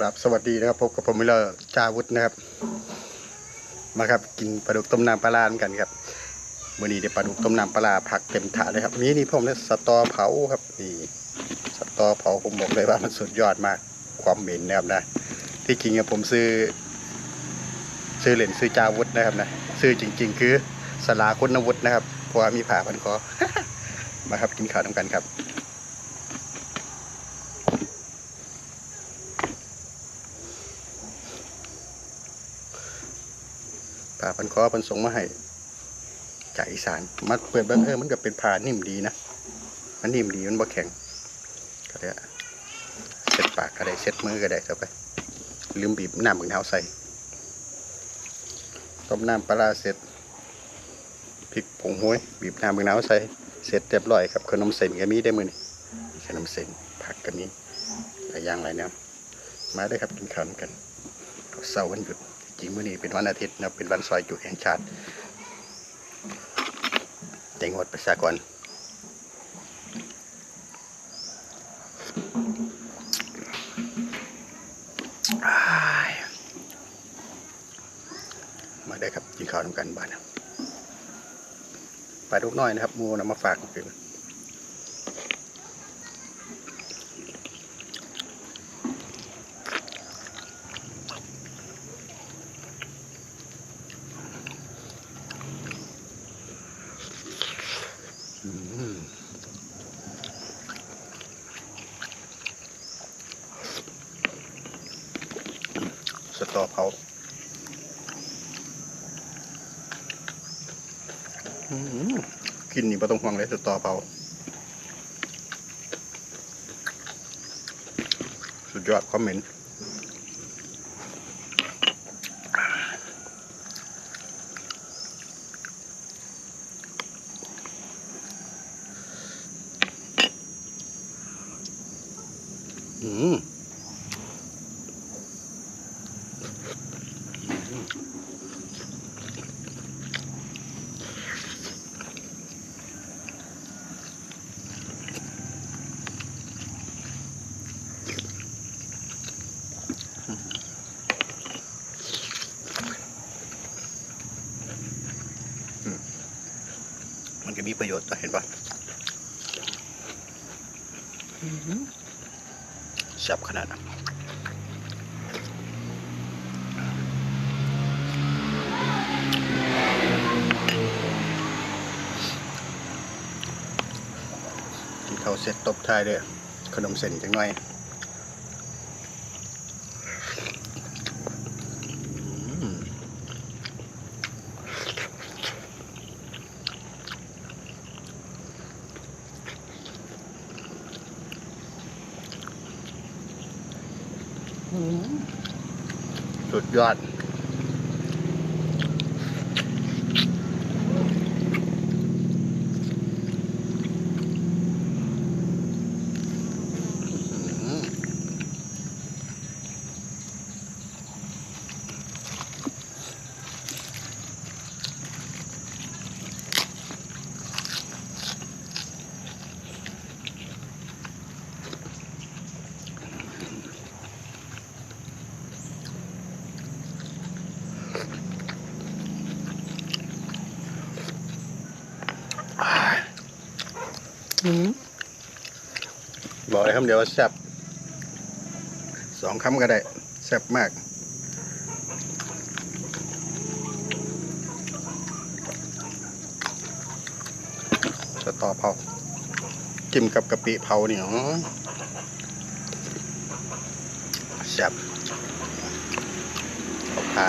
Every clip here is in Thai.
ครับสวัสดีนะครับพบกับผมวิลเลอร์จาวุฒนะครับ มาครับกินปลาดุกต้มน้ำปลาร้านกันครับวันนี้เดี๋ยวปลาดุกต้มน้ำปลาร้าผักเต็มถาดเลยครับมีนี่ผมเนี่ยสตอเผาครับนี่สตอเผาผมบอกเลยว่ามันสุดยอดมากความเหม็นนะครับนะ ที่จริงผมซื้อ ซื้อเหรียญซื้อจาวุฒนะครับนะซื้อจริง ๆ คือสลาคุณวุฒินะครับเพราะมีผ่าพันคอมาครับกินข้าวน้ำกันครับ ผ่าพันคอพันส่งมาให้จากอีสานมาเปิดเบิ้งเออมันก็เป็นผ่านิ่มดีนะมันนิ่มดีมันบ่แข็งก็ได้เซ็ตปากก็ได้เซ็ตมือก็ได้เข้าไปลืมบีบน้ำมึงเท้าใส่ต้มน้ำปลาร้าเสร็จพริกผงห้วยบีบน้ำมึงเท้าใส่เสร็จเรียบร้อยครับขนมเส้นก็มีได้มือนี่ขนมเส้นผักก็มีหลายอย่างหลายแนวมาได้อครับกินข้าวกันเสาร์วันหยุด จริงมื้อนี้เป็นวันอาทิตย์นะเป็นวันซอยจุแห่งชาติแต่งวดประชากรมาได้ครับกินข้าวนำกันบ้านปลาดุกน้อยนะครับมูนำมาฝากคือ สตอเผาอื้อหือกินนี่ไม่ต้องห่วงเลยสตอเผาสุดยอดคอมเมนต์ มันก็มีประโยชน์ต่อเห็นปะแซ่บขนาดนั้น กินข้าเสร็จตบท้ายด้วยขนมเส้นจังหน่อยอืมสุดยอด บอกเลยคำเดียวแซ่บสองคำก็ได้แซ่บมากสตอเผาจิ้มกับกะปิเผาเนี่ยแซ่บเอาพา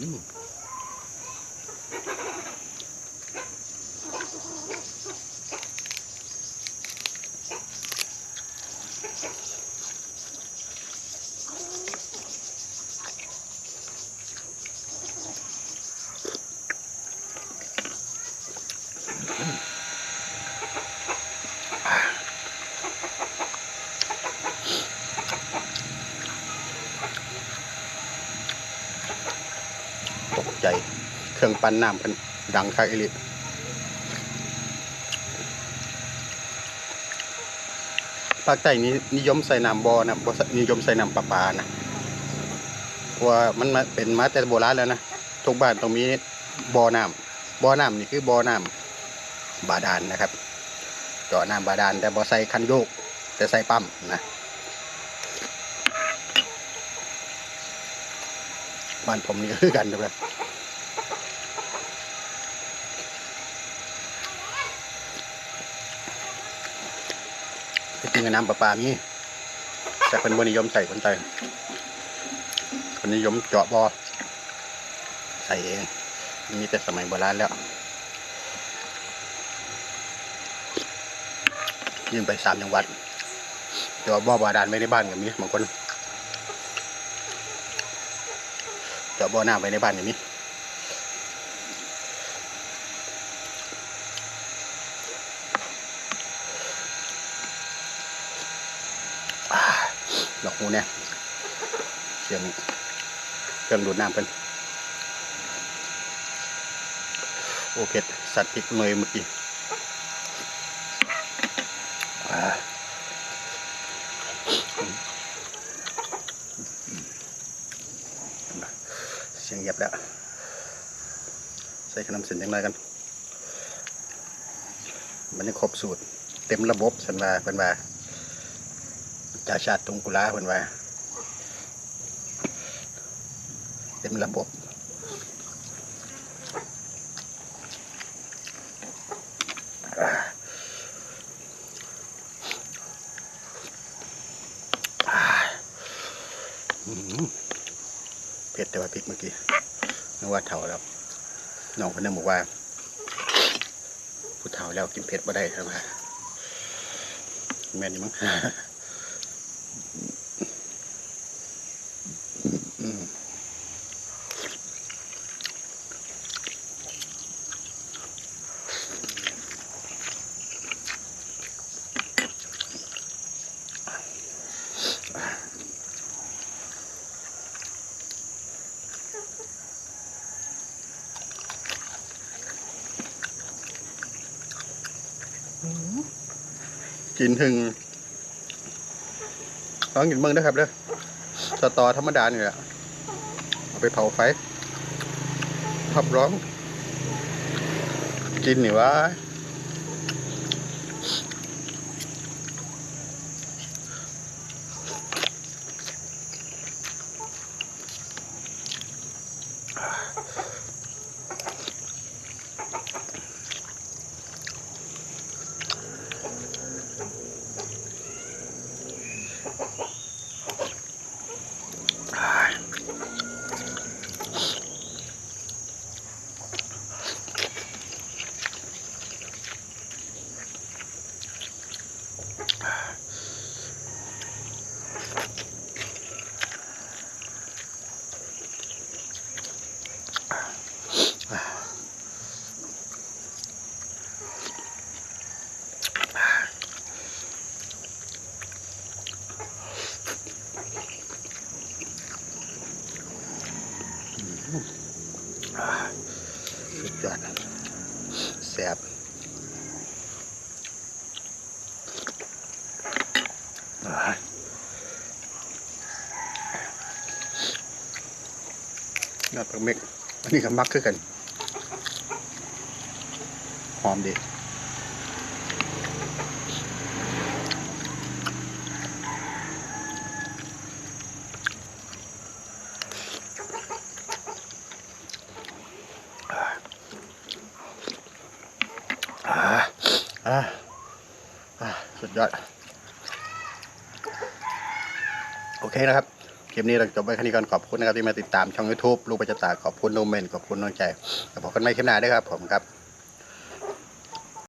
มั ใจ เครื่องปั้นน้ำกันดังคักอีหลิภาคใต้นี้นิยมใส่น้ำบอนะบนิยมใส่น้ำประปานะเพราะว่ามันมาเป็นมาแต่โบราณแล้วนะทุกบ้านต้องมีบ่อน้ำบ่อน้ำนี่คือบ่อน้ำบาดาลนะครับเจาะน้ำบาดาลแต่บ่ใส่คันโยก แต่ใส่ปั๊มนะบ้านผมนี่คือกันนะครับ ที่จริงน้ำประปามีแต่คนบนิยมใส่คนไทยคนนิยมเจาะบอ่อใส่เองมีแต่สมัยโบราณแล้วยิ่งไปสามจังหวัดเจาะบ่อบาดาลไม่ในบ้านกับมีบางคนเจาะบ่อน้ำไว้ในบ้านอย่างนี้อ่า หูเนี่ยเสียงเครื่องดูดน้ำเป็นโอเผ็ดสัตว์พริกเนยเมื่อกี้อ่าเสียงเงียบแล้ว ใส่ขนมเส้นยังไงกัน มันยังครบสูตร เต็มระบบสันว่าเป็นว่า จาชาติตรงกุลาเป็นว่าเต็มระบบเผ็ดแต่ว่าพริกเมื่อกี้นึกว่าเท่าแล้วน้องคนนึงบอกว่า ผู้เฒ่าแล้วกินเผ็ดบ่ได้ครับว่าแม่นี่มั้ง อืมกินถึง ลองกินเบิ่งนะครับเด้อสตอธรรมดานี่แหละเอาไปเผาไฟพับร้อง กินนี่วะ น้ำปลาเม็ก อันนี้ก็มักคือกัน หอมดีอ่าอ่าอ่าสุดยอดเคนะครับ คลิปนี้เราจบไว้แค่นี้ก่อนขอบคุณนะครับที่มาติดตามช่อง YouTube ลูกประจตาขอบคุณโนเมนขอบคุณน้องใจแล้วพบกันใหม่คลิปหน้าด้วยครับผมครับ